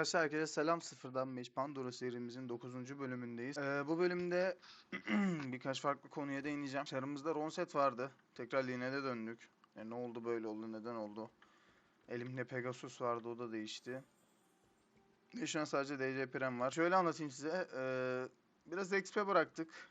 Arkadaşlar herkese selam sıfırdan 5 Pandora serimizin 9. bölümündeyiz. Ee, bu bölümde birkaç farklı konuya değineceğim. Çarımızda Ronset vardı. Tekrar Line'de döndük. E, ne oldu böyle oldu neden oldu? Elimde Pegasus vardı o da değişti. Ve şu an sadece DC Prem var. Şöyle anlatayım size. Ee, biraz XP bıraktık.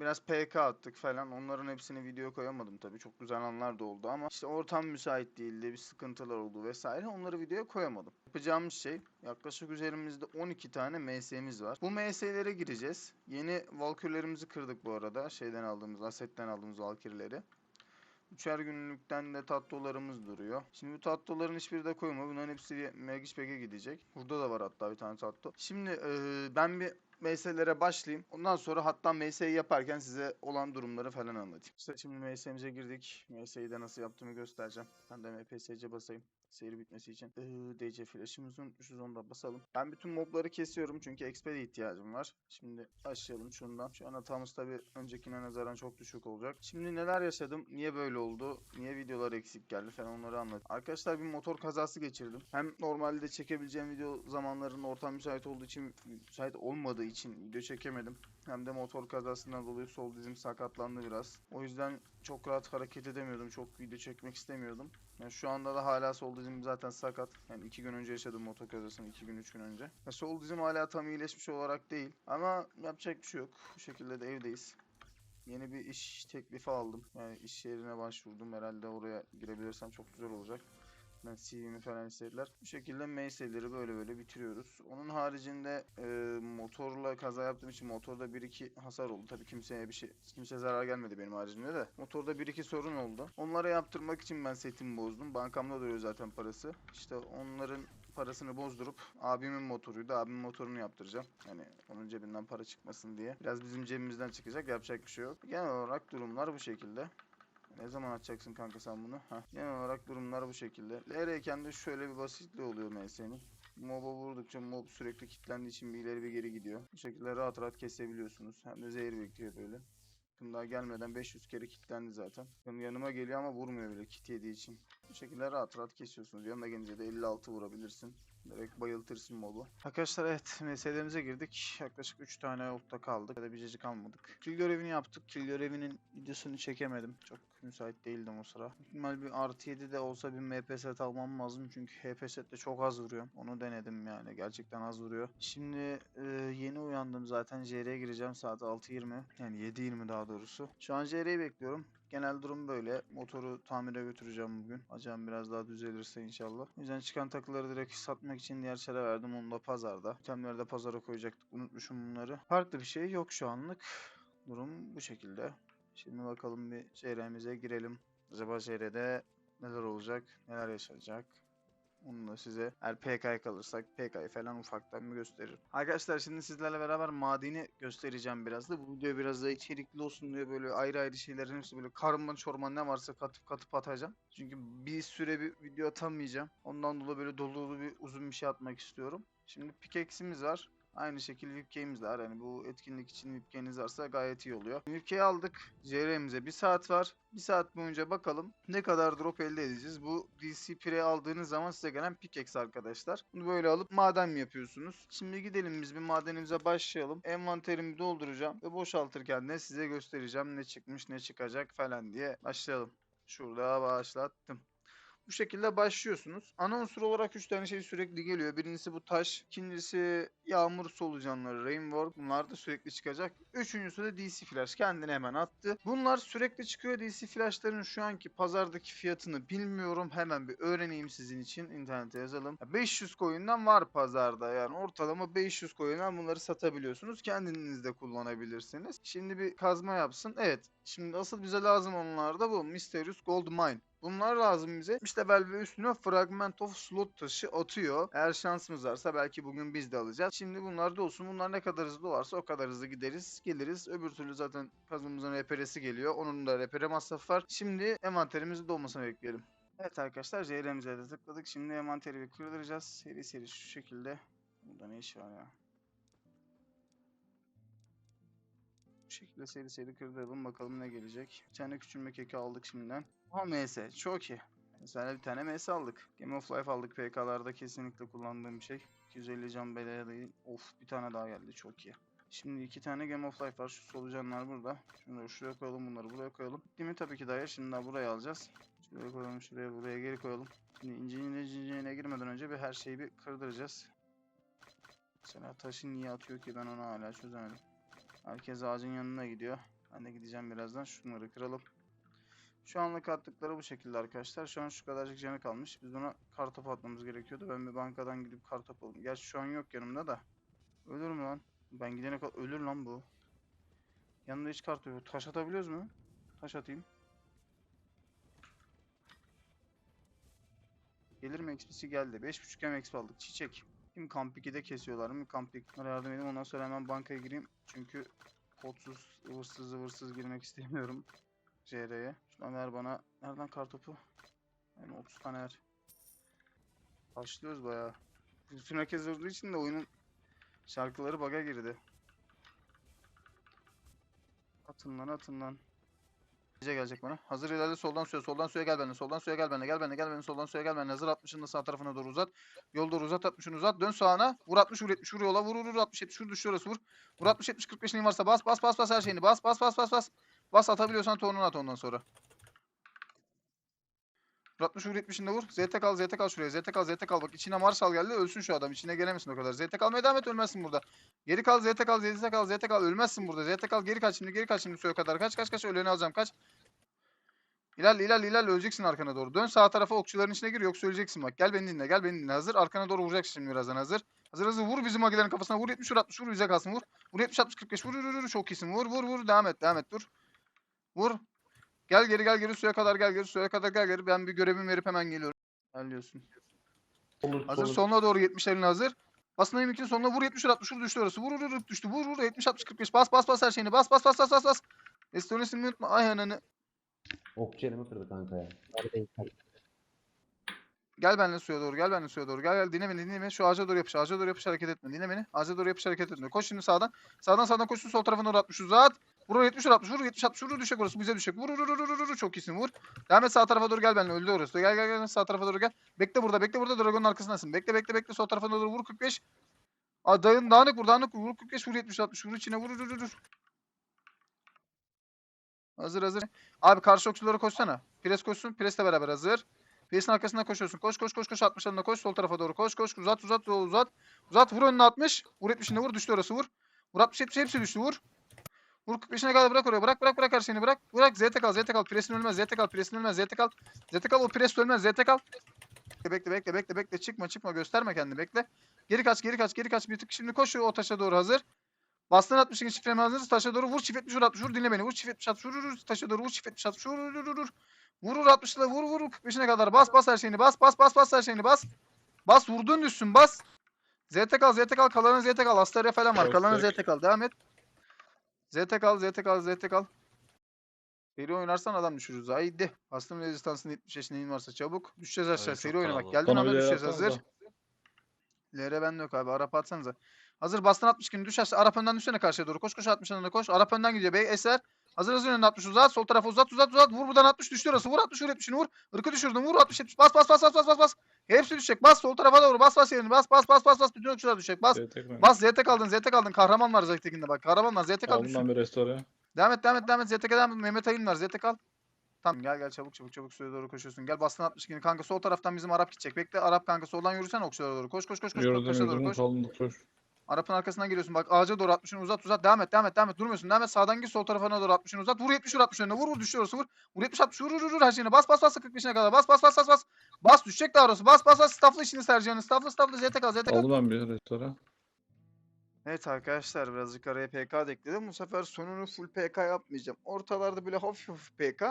Biraz PK attık falan. Onların hepsini video koyamadım tabii. Çok güzel anlar da oldu ama işte ortam müsait değildi. Bir sıkıntılar oldu vesaire. Onları videoya koyamadım. Yapacağımız şey yaklaşık üzerimizde 12 tane MS'miz var. Bu MS'lere gireceğiz. Yeni Valkyrie'lerimizi kırdık bu arada. Şeyden aldığımız, Aset'ten aldığımız Valkyrie'leri. Üçer günlükten de tatlılarımız duruyor. Şimdi bu tatlıların hiçbiri de koyma. Bunların hepsi Magic Pack'e gidecek. Burada da var hatta bir tane tatlı. Şimdi eee, ben bir MS'lere başlayayım. Ondan sonra hatta MS'yi yaparken size olan durumları falan anlatayım. İşte şimdi MS'mize girdik. MS'yi de nasıl yaptığımı göstereceğim. Ben de MPSC basayım. Seri bitmesi için. Ee, DC flash'ımızı unutmuşuz onu da basalım. Ben bütün mobları kesiyorum çünkü XP'de ihtiyacım var. Şimdi başlayalım şundan. Şu an hatamız tabi öncekine nazaran çok düşük olacak. Şimdi neler yaşadım? Niye böyle oldu? Niye videolar eksik geldi falan onları anlat. Arkadaşlar bir motor kazası geçirdim. Hem normalde çekebileceğim video zamanlarının ortam müsait olduğu için müsait olmadığı için video çekemedim. Hem de motor kazasından dolayı sol dizim sakatlandı biraz. O yüzden çok rahat hareket edemiyordum. Çok video çekmek istemiyordum. Yani şu anda da hala sol dizim zaten sakat. Yani iki gün önce yaşadım motor kazasını. iki gün, üç gün önce. Ya sol dizim hala tam iyileşmiş olarak değil. Ama yapacak bir şey yok. Bu şekilde de evdeyiz. Yeni bir iş teklifi aldım. Yani iş yerine başvurdum. Herhalde oraya girebilirsem çok güzel olacak. Ben CV'mi falan istediler. Bu şekilde MS'leri böyle böyle bitiriyoruz. Onun haricinde e, motorla kaza yaptığım için motorda 1-2 hasar oldu. Tabii kimseye bir şey, kimseye zarar gelmedi benim haricimde de. Motorda 1-2 sorun oldu. Onlara yaptırmak için ben setimi bozdum. Bankamda duruyor zaten parası. İşte onların parasını bozdurup abimin motoruydu. Abimin motorunu yaptıracağım. Yani onun cebinden para çıkmasın diye. Biraz bizim cebimizden çıkacak. Yapacak bir şey yok. Genel olarak durumlar bu şekilde. Ne zaman açacaksın kanka sen bunu? Heh. Genel olarak durumlar bu şekilde. LR'ken de şöyle bir basitliği oluyor MS'nin. Mob'a vurdukça mob sürekli kilitlendiği için bir ileri bir geri gidiyor. Bu şekilde rahat rahat kesebiliyorsunuz. Hem de zehir bekliyor böyle. Bakın daha gelmeden 500 kere kilitlendi zaten. Bakın yanıma geliyor ama vurmuyor bile kit yediği için. Bu şekilde rahat rahat kesiyorsunuz. Yanına gelince de 56 vurabilirsin. Direkt bayıltırsın mobu. Arkadaşlar evet meselelerimize girdik. Yaklaşık 3 tane okta kaldık. Ya da bir cacık kalmadık. Kill görevini yaptık. Kill görevinin videosunu çekemedim. Çok müsait değildim o sıra. Normal bir artı 7 de olsa bir MP set almam lazım. Çünkü HP set de çok az vuruyor. Onu denedim yani. Gerçekten az vuruyor. Şimdi e, yeni uyandım zaten. JR'ye gireceğim saat 6.20. Yani 7.20 daha doğrusu. Şu an JR'yi bekliyorum. Genel durum böyle. Motoru tamire götüreceğim bugün. Acem biraz daha düzelirse inşallah. O yüzden çıkan takıları direkt satmak için diğer çare verdim. Onu da pazarda. Itemleri de pazara koyacaktık. Unutmuşum bunları. Farklı bir şey yok şu anlık. Durum bu şekilde. Şimdi bakalım bir CR'mize girelim. Acaba CR'de neler olacak, neler yaşanacak? Onu da size eğer PK'ya kalırsak PK'yı falan ufaktan bir gösteririm. Arkadaşlar şimdi sizlerle beraber madeni göstereceğim biraz da. Bu video biraz da içerikli olsun diye böyle ayrı ayrı şeylerin hepsi böyle karman çorman ne varsa katıp katıp atacağım. Çünkü bir süre bir video atamayacağım. Ondan dolayı böyle dolu dolu bir uzun bir şey atmak istiyorum. Şimdi pickaxe'imiz var. Aynı şekilde VIPK'imiz de var. Yani bu etkinlik için VIPK'niz varsa gayet iyi oluyor. VIPK'yi aldık. JR'mize bir saat var. Bir saat boyunca bakalım ne kadar drop elde edeceğiz. Bu DC Pre aldığınız zaman size gelen pickaxe arkadaşlar. Bunu böyle alıp maden mi yapıyorsunuz? Şimdi gidelim biz bir madenimize başlayalım. Envanterimi dolduracağım ve boşaltırken de size göstereceğim ne çıkmış ne çıkacak falan diye başlayalım. Şurada başlattım. Bu şekilde başlıyorsunuz. Ana unsur olarak 3 tane şey sürekli geliyor. Birincisi bu taş. ikincisi yağmur solucanları, rainwork. Bunlar da sürekli çıkacak. Üçüncüsü de DC flash. Kendini hemen attı. Bunlar sürekli çıkıyor. DC flashların şu anki pazardaki fiyatını bilmiyorum. Hemen bir öğreneyim sizin için. İnternete yazalım. 500 coin'den var pazarda. Yani ortalama 500 coin'den bunları satabiliyorsunuz. Kendiniz de kullanabilirsiniz. Şimdi bir kazma yapsın. Evet. Şimdi asıl bize lazım onlar da bu. Mysterious Gold Mine. Bunlar lazım bize. İşte ve üstüne Fragment of Slot taşı atıyor. Eğer şansımız varsa belki bugün biz de alacağız. Şimdi bunlar da olsun. Bunlar ne kadar hızlı varsa o kadar hızlı gideriz. Geliriz. Öbür türlü zaten kazmamızın reperesi geliyor. Onun da repere masrafı var. Şimdi envanterimizin dolmasını bekleyelim. Evet arkadaşlar JR'mize de tıkladık. Şimdi envanteri bir kırdıracağız. Seri seri şu şekilde. Burada ne iş var ya? Bu şekilde seri seri kırdıralım bakalım ne gelecek. Bir tane küçülme keki aldık şimdiden. Ha MS çok iyi. Mesela bir tane MS aldık. Game of Life aldık PK'larda kesinlikle kullandığım şey. 250 can belaya. Of bir tane daha geldi çok iyi. Şimdi iki tane Game of Life var. Şu solucanlar burada. Şunları şuraya koyalım bunları buraya koyalım. Değil mi? Tabii ki dayı. Şimdi daha buraya alacağız. Şuraya koyalım şuraya buraya geri koyalım. Şimdi inceliğine inceliğine girmeden önce bir her şeyi bir kırdıracağız. Mesela taşı niye atıyor ki ben onu hala çözemedim. Herkes ağacın yanına gidiyor. Ben de gideceğim birazdan. Şunları kıralım. Şu anlık attıkları bu şekilde arkadaşlar. Şu an şu kadarcık canı kalmış. Biz buna kartopu atmamız gerekiyordu. Ben bir bankadan gidip kartopu alayım. Gerçi şu an yok yanımda da. Ölür mü lan? Ben gidene kadar ölür lan bu. Yanında hiç kart yok. Taş atabiliyoruz mu? Taş atayım. Gelir mi XP'si geldi. 5.5 M XP aldık. Çiçek. Şimdi kamp 2'de kesiyorlar mı? Kamp 2'lere yardım edeyim. Ondan sonra hemen bankaya gireyim. Çünkü kodsuz, ıvırsız ıvırsız girmek istemiyorum. JR'ye. Şuradan ver bana. Nereden kartopu? Yani 30 tane ver. Başlıyoruz bayağı. Bütün herkes olduğu için de oyunun şarkıları bug'a girdi. Atın lan atın lan. Gece gelecek bana. Hazır ilerle soldan suya soldan suya gel benimle soldan suya gel benimle gel benimle gel benimle soldan suya gel benimle hazır 60'ını sağ tarafına doğru uzat. Yol doğru uzat 60'ını uzat dön sağına vur 60 vur 70 vur yola vur vur vur 60 70 vur düştü orası vur. Vur 60 70 45 neyin varsa bas bas bas bas her şeyini bas bas bas bas bas. Bas atabiliyorsan tornunu at ondan sonra. Vur 60 vur 70'inde vur. ZT kal ZT kal şuraya. ZT kal ZT kal. Bak içine Marshall geldi. Ölsün şu adam. İçine gelemesin o kadar. ZT kalmaya devam et ölmezsin burada. Geri kal ZT kal ZT kal ZT kal. Ölmezsin burada. ZT kal geri kaç şimdi. Geri kaç şimdi suya kadar. Kaç kaç kaç. Öleni alacağım kaç. İlerle ilerle ilerle öleceksin arkana doğru. Dön sağ tarafa okçuların içine gir yoksa öleceksin bak. Gel beni dinle gel beni dinle. Hazır arkana doğru vuracaksın şimdi birazdan hazır. Hazır hazır vur bizim magilerin kafasına vur 70 vur 60 vur bize kalsın vur. Vur 70 60 45 vur vur vur çok iyisin vur vur vur devam et devam et dur. Vur. Gel geri gel geri suya kadar gel geri suya kadar gel geri. Ben bir görevimi verip hemen geliyorum. Geliyorsun. Olur, Hazır olur. sonuna doğru 70'lerin hazır. Basın M2'nin sonuna vur 70 60 vur düştü orası. Vur vur vur düştü. Vur vur 70 60 45 bas bas bas her şeyini bas bas bas bas bas bas. Estonisini unutma. Ay ananı. Okçu elimi kırdı kanka ya. Gel benimle suya doğru gel benimle suya doğru gel gel dinle beni dinle beni şu ağaca doğru yapış ağaca doğru yapış hareket etme dinle beni ağaca doğru yapış hareket etme koş şimdi sağdan sağdan sağdan koşsun sol tarafına doğru 60 uzat vur 70 vur 60 vur 70 60 vur düşecek orası bize düşecek vur vur vur vur vur çok iyisin vur devam et sağ tarafa doğru gel benimle öldü orası gel gel gel sağ tarafa doğru gel bekle burada bekle burada dragonun arkasındasın bekle bekle bekle sol tarafa doğru vur 45 Aa, dayın dağınık vur dağınık vur vur 45 vur 70 60 vur içine vur vur vur vur Hazır hazır. Abi karşı okçulara koşsana. Pres koşsun. Presle beraber hazır. Piresin arkasından koşuyorsun. Koş koş koş koş 60'larına koş. Sol tarafa doğru koş koş. Uzat uzat uzat. Uzat vur önüne 60. Vur 70'ine vur. Düştü orası vur. Vur 60 70 hepsi düştü vur. Vur 45'ine kadar bırak oraya. Bırak bırak bırak her şeyini bırak. Bırak ZT kal ZT kal. Presin ölmez. ZT kal. Presin ölmez. ZT kal. ZT kal. O pres ölmez. ZT kal. Bekle bekle bekle bekle. Çıkma çıkma. Gösterme kendini. Bekle. Geri kaç geri kaç geri kaç. Bir tık şimdi koş o taşa doğru hazır. Bastın 60 için şifremi hazır. Taşa doğru vur. Çift 70 vur 60 vur. Dinle beni. Vur çift 70 60 vur. vur. Taşa doğru vur. Çift 70 60 vur. Vur vur vur. vur. Vur vur 60'la vur vur 45'ine kadar bas bas her şeyini bas bas bas bas her şeyini bas. Bas vurduğun düşsün bas. ZT kal ZT kal kalanın ZT kal Astaria falan var kalanın ZT kal devam et. ZT kal ZT kal ZT kal. Seri oynarsan adam düşürürüz. Haydi. Bastım rezistansın 70 yaşında in varsa çabuk. Düşeceğiz aşağı. çok Seri oynamak. Geldin bir düşeceğiz hazır. LR bende yok abi. Arap atsanıza. Hazır bastın 60 gün düş aşağı. Arap önden düşsene karşıya doğru. Koş koş 60'ın önüne koş. Arap önden gidiyor. Bey eser. Hazır hazır önüne 60 uzat. Sol tarafa uzat uzat uzat. Vur buradan 60 düştü orası. Vur 60 vur 70'ini vur. Irkı düşürdün. Vur 60 70. Bas bas bas bas bas bas bas. Hepsi düşecek. Bas sol tarafa doğru. Bas bas yerini. Bas bas bas bas bas. Bütün okçular düşecek. Bas. Bas ZT kaldın. ZT kaldın. Kahraman var Zektekin'de bak. Kahraman var. ZT kal Aldım bir restore. Devam et devam et devam et. ZT devam et. Mehmet Ayın var. ZT kal. Tamam gel gel çabuk çabuk çabuk suya doğru koşuyorsun. Gel bastın 62'ni kanka sol taraftan bizim Arap gidecek. Bekle Arap kanka soldan yürüsene okçulara doğru. Koş koş koş koş. Doğru yordum koş. kaldım koş. Arap'ın arkasından geliyorsun. Bak ağaca doğru 60'ını uzat uzat. Devam et devam et devam et. Durmuyorsun. Devam et. Sağdan gir sol tarafına doğru 60'ını uzat. Vur 70 vur 60 önüne. Vur vur düşüyorsun vur. Vur 70 60 vur vur vur, vur her şeyine. Bas bas bas 45'ine kadar. Bas bas bas bas bas. Bas düşecek daha orası. Bas bas bas. Stafflı işini Sercan'ın. Stafflı stafflı ZT kal ZT kal. Aldım ben bir restore. Evet arkadaşlar birazcık araya PK da ekledim. Bu sefer sonunu full PK yapmayacağım. Ortalarda böyle hafif hafif PK.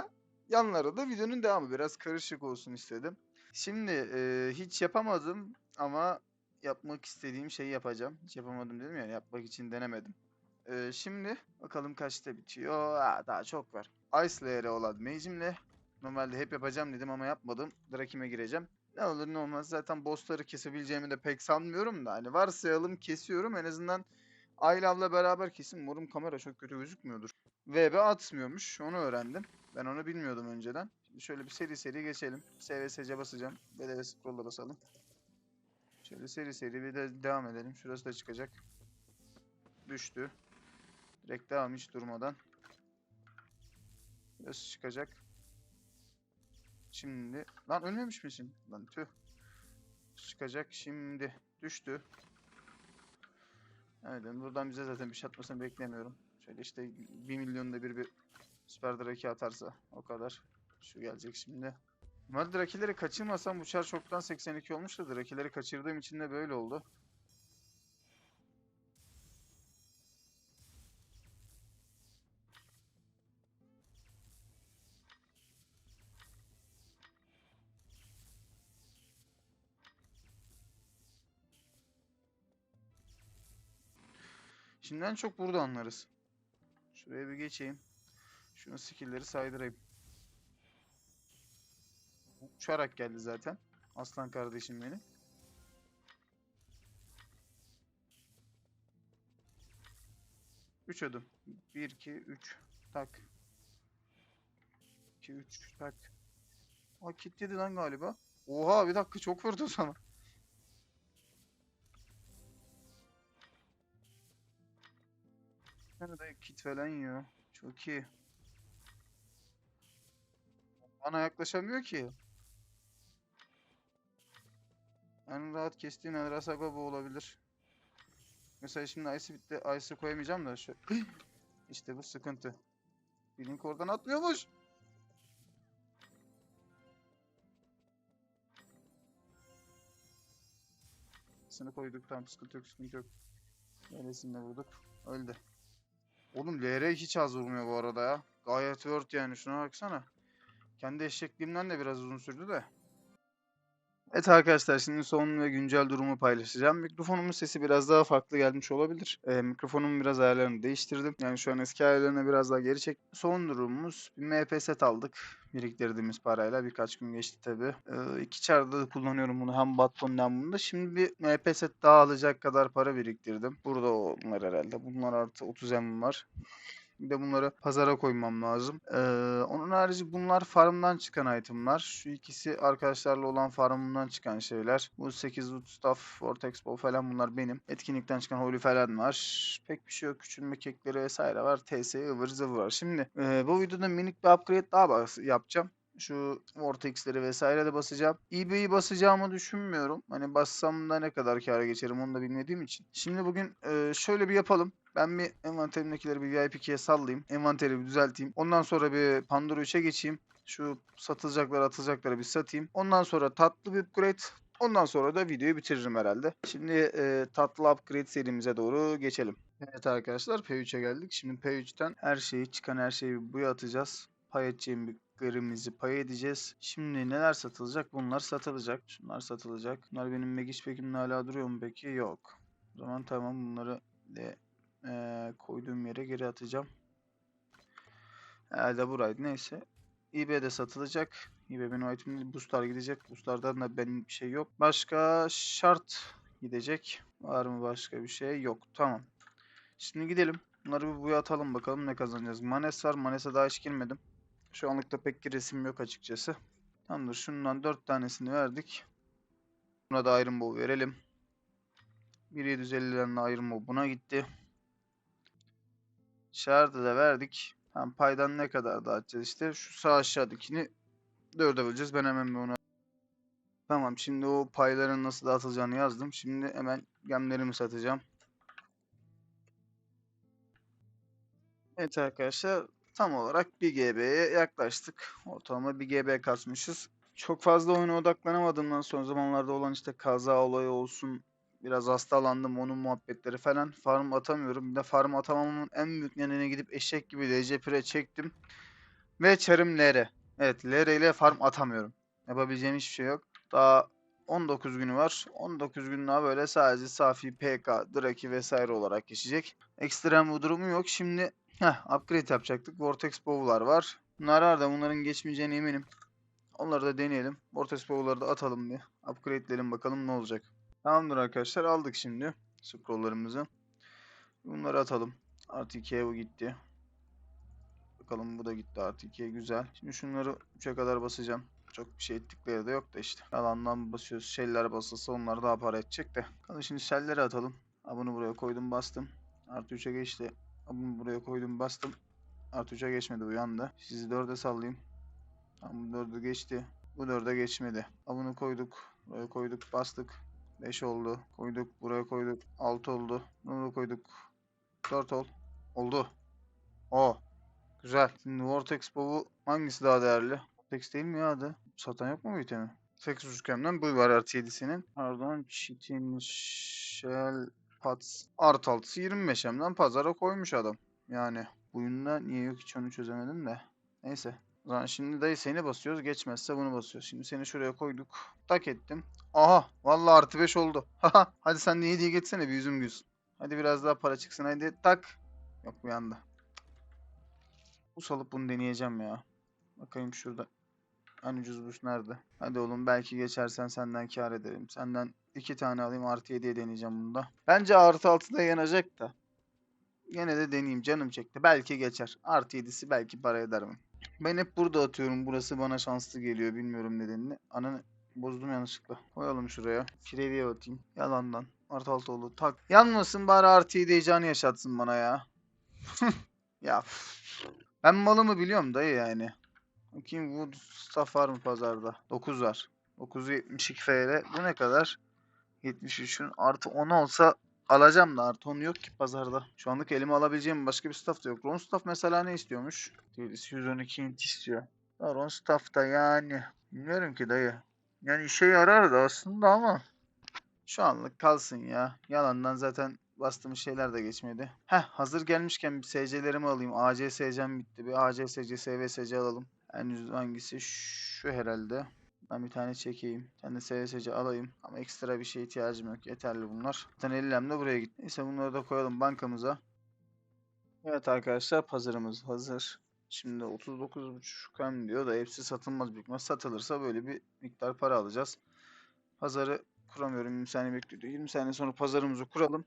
Yanları da videonun devamı. Biraz karışık olsun istedim. Şimdi e, hiç yapamadım ama yapmak istediğim şeyi yapacağım. Hiç yapamadım dedim yani yapmak için denemedim. E, şimdi bakalım kaçta bitiyor. Aa, daha çok var. Ice Layer'e olan Mage'imle normalde hep yapacağım dedim ama yapmadım. Drakim'e gireceğim. Ne olur ne olmaz zaten bossları kesebileceğimi de pek sanmıyorum da hani varsayalım kesiyorum en azından Aylav'la beraber kesin umarım kamera çok kötü gözükmüyordur. VB atmıyormuş onu öğrendim. Ben onu bilmiyordum önceden. Şimdi şöyle bir seri seri geçelim. SVSC basacağım. BDV scroll'la basalım. Şöyle seri seri bir de devam edelim. Şurası da çıkacak. Düştü. Direkt devam hiç durmadan. Şurası çıkacak. Şimdi. Lan ölmemiş misin? Lan tüh. Çıkacak şimdi. Düştü. Evet buradan bize zaten bir şey atmasını beklemiyorum. Şöyle işte 1 milyonda bir bir süper draki atarsa o kadar. Şu gelecek şimdi. Normalde drakileri kaçırmasam bu çar çoktan 82 olmuştu. Drakileri kaçırdığım için de böyle oldu. Şimdiden çok burada anlarız. Şuraya bir geçeyim. Şunu skill'leri saydırayım. Uçarak geldi zaten. Aslan kardeşim benim. Üç adım. Bir, iki, üç. Tak. İki, üç. Tak. Aa kilitledi lan galiba. Oha bir dakika çok vurdu sana. Nerede kit falan yiyor. Çok iyi. Bana yaklaşamıyor ki. En rahat kestiğim El Rasago bu olabilir. Mesela şimdi Ice'ı bitti. Ice'ı koyamayacağım da şu. işte bu sıkıntı. Blink oradan atlıyormuş. Sını koyduk tamam sıkıntı yok sıkıntı yok. Neresinde vurduk? Öldü. Oğlum LR hiç az vurmuyor bu arada ya. Gayet word yani şuna baksana. Kendi eşekliğimden de biraz uzun sürdü de. Evet arkadaşlar şimdi son ve güncel durumu paylaşacağım. Mikrofonumun sesi biraz daha farklı gelmiş olabilir. Ee, mikrofonumun biraz ayarlarını değiştirdim. Yani şu an eski ayarlarına biraz daha geri çek. Son durumumuz bir MP set aldık. Biriktirdiğimiz parayla birkaç gün geçti tabi. Ee, iki çarda da kullanıyorum bunu hem Batman'da hem bunda. Şimdi bir MP set daha alacak kadar para biriktirdim. Burada onlar herhalde. Bunlar artı 30 M var. Bir de bunları pazara koymam lazım. Ee, onun harici bunlar farmdan çıkan itemlar. Şu ikisi arkadaşlarla olan farmından çıkan şeyler. Bu 8 loot staff, Vortex Bow falan bunlar benim. Etkinlikten çıkan Holy falan var. Pek bir şey yok. Küçülme kekleri vesaire var. TS ıvır zıvır var. Şimdi e, bu videoda minik bir upgrade daha yapacağım. Şu Vortex'leri vesaire de basacağım. eBay'i basacağımı düşünmüyorum. Hani bassam da ne kadar kâra geçerim onu da bilmediğim için. Şimdi bugün e, şöyle bir yapalım. Ben bir envanterimdekileri bir VIP 2'ye sallayayım. Envanteri bir düzelteyim. Ondan sonra bir Pandora 3'e geçeyim. Şu satılacakları atılacakları bir satayım. Ondan sonra tatlı bir upgrade. Ondan sonra da videoyu bitiririm herhalde. Şimdi e, tatlı upgrade serimize doğru geçelim. Evet arkadaşlar P3'e geldik. Şimdi P3'ten her şeyi çıkan her şeyi buraya atacağız. Pay edeceğimizi pay edeceğiz. Şimdi neler satılacak? Bunlar satılacak. Şunlar satılacak. Bunlar benim Magic Pack'imde hala duruyor mu peki? Yok. O zaman tamam bunları de eee, koyduğum yere geri atacağım. Herhalde buraydı. Neyse. eBay'de satılacak. eBay benim itemim boostlar gidecek. Boostlardan da benim bir şey yok. Başka şart gidecek. Var mı başka bir şey? Yok. Tamam. Şimdi gidelim. Bunları bir buraya atalım bakalım ne kazanacağız. Manes var. Manes'e daha hiç girmedim. Şu anlıkta pek bir resim yok açıkçası. Tamamdır. Şundan 4 tanesini verdik. Buna da Iron Bow verelim. 1750'den Iron Bow buna gitti. Şartı da verdik. Hem paydan ne kadar dağıtacağız işte. Şu sağ aşağıdakini 4'e böleceğiz. Ben hemen bir onu Tamam şimdi o payların nasıl dağıtılacağını yazdım. Şimdi hemen gemlerimi satacağım. Evet arkadaşlar tam olarak 1 GB'ye yaklaştık. Ortalama 1 GB kasmışız. Çok fazla oyuna odaklanamadığımdan son zamanlarda olan işte kaza olayı olsun. Biraz hastalandım onun muhabbetleri falan. Farm atamıyorum. Bir de farm atamamamın en büyük nedeni gidip eşek gibi DC Pre çektim. Ve çarım LR. Evet LR ile farm atamıyorum. Yapabileceğim hiçbir şey yok. Daha 19 günü var. 19 gün daha böyle sadece safi PK, Draki vesaire olarak geçecek. Ekstrem bir durumu yok. Şimdi heh, upgrade yapacaktık. Vortex Bow'lar var. Bunlar var da bunların geçmeyeceğine eminim. Onları da deneyelim. Vortex Bow'ları da atalım bir. Upgrade'leyelim bakalım ne olacak. Tamamdır arkadaşlar aldık şimdi scrolllarımızı. Bunları atalım. Artı 2'ye bu gitti. Bakalım bu da gitti artı 2'ye güzel. Şimdi şunları 3'e kadar basacağım. Çok bir şey ettikleri de yok da işte. Yalandan basıyoruz. Şeyler basılsa onlar daha para edecek de. Hadi şimdi selleri atalım. Ha, bunu buraya koydum bastım. Artı 3'e geçti. Ha, bunu buraya koydum bastım. Artı 3'e geçmedi uyandı. Sizi 4'e sallayayım. Tamam bu 4'ü geçti. Bu 4'e geçmedi. Ha, bunu koyduk. Buraya koyduk bastık. 5 oldu. Koyduk buraya koyduk. 6 oldu. Bunu koyduk. 4 ol. Oldu. O. Güzel. Şimdi Vortex Bow'u hangisi daha değerli? Vortex değil mi ya adı? Satan yok mu bu itemi? 8 üçgenden bu var artı 7'sinin. Pardon. Chitin Shell Pats. Art 6'sı 25M'den pazara koymuş adam. Yani oyunda niye yok hiç onu çözemedim de. Neyse. O zaman şimdi dayı seni basıyoruz. Geçmezse bunu basıyoruz. Şimdi seni şuraya koyduk. Tak ettim. Aha. Vallahi artı 5 oldu. Haha. Hadi sen de 7'ye geçsene bir yüzüm gülsün. Hadi biraz daha para çıksın. Hadi tak. Yok bu yanda. Bu salıp bunu deneyeceğim ya. Bakayım şurada. En ucuz bus nerede? Hadi oğlum belki geçersen senden kar ederim. Senden iki tane alayım artı 7'ye deneyeceğim bunda. Bence artı 6'da yanacak da. Yine de deneyeyim canım çekti. Belki geçer. Artı 7'si belki para eder mi? Ben hep burada atıyorum. Burası bana şanslı geliyor. Bilmiyorum nedenini. Ananı bozdum yanlışlıkla. Koyalım şuraya. Kireviye atayım. Yalandan. Artı 6 oldu. Tak. Yanmasın bari artı 7 heyecanı yaşatsın bana ya. ya. Ben malımı biliyorum dayı yani. Bakayım Wood Staff var mı pazarda? 9 var. 9'u 72 FR. Bu ne kadar? 73'ün artı 10 olsa alacağım da artı 10 yok ki pazarda. Şu anlık elime alabileceğim başka bir staff da yok. Ron Staff mesela ne istiyormuş? Değilisi 112 int istiyor. Ron Staff da yani. Bilmiyorum ki dayı. Yani işe yarar da aslında ama. Şu anlık kalsın ya. Yalandan zaten bastığımız şeyler de geçmedi. Heh hazır gelmişken bir SC'lerimi alayım. AC SC'm bitti. Bir AC SC, SV SC alalım. En ucuz hangisi? Şu herhalde. Ben bir tane çekeyim. Sen de SVSC alayım. Ama ekstra bir şeye ihtiyacım yok. Yeterli bunlar. Zaten ellemle buraya git. Neyse bunları da koyalım bankamıza. Evet arkadaşlar pazarımız hazır. Şimdi 39.5 M diyor da hepsi satılmaz büyük. Satılırsa böyle bir miktar para alacağız. Pazarı kuramıyorum 20 saniye bekliyor. 20 saniye sonra pazarımızı kuralım.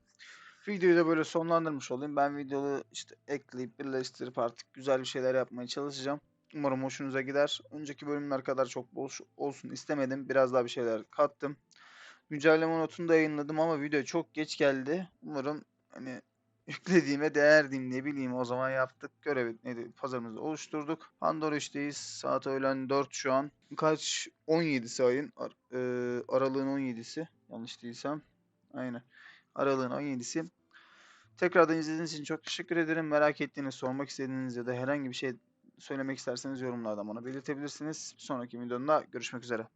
Videoyu da böyle sonlandırmış olayım. Ben videoyu işte ekleyip birleştirip artık güzel bir şeyler yapmaya çalışacağım. Umarım hoşunuza gider. Önceki bölümler kadar çok bol olsun istemedim. Biraz daha bir şeyler kattım. Güncelleme notunu da yayınladım ama video çok geç geldi. Umarım hani yüklediğime değer diyeyim o zaman yaptık. Görev neydi pazarımızı oluşturduk. Pandora işteyiz. Saat öğlen 4 şu an. Kaç? 17'si ayın. Ar- eee, aralığın 17'si. Yanlış değilsem. Aynen. Aralığın 17'si. Tekrardan izlediğiniz için çok teşekkür ederim. Merak ettiğiniz, sormak istediğiniz ya da herhangi bir şey söylemek isterseniz yorumlardan bana belirtebilirsiniz. Sonraki videomda görüşmek üzere.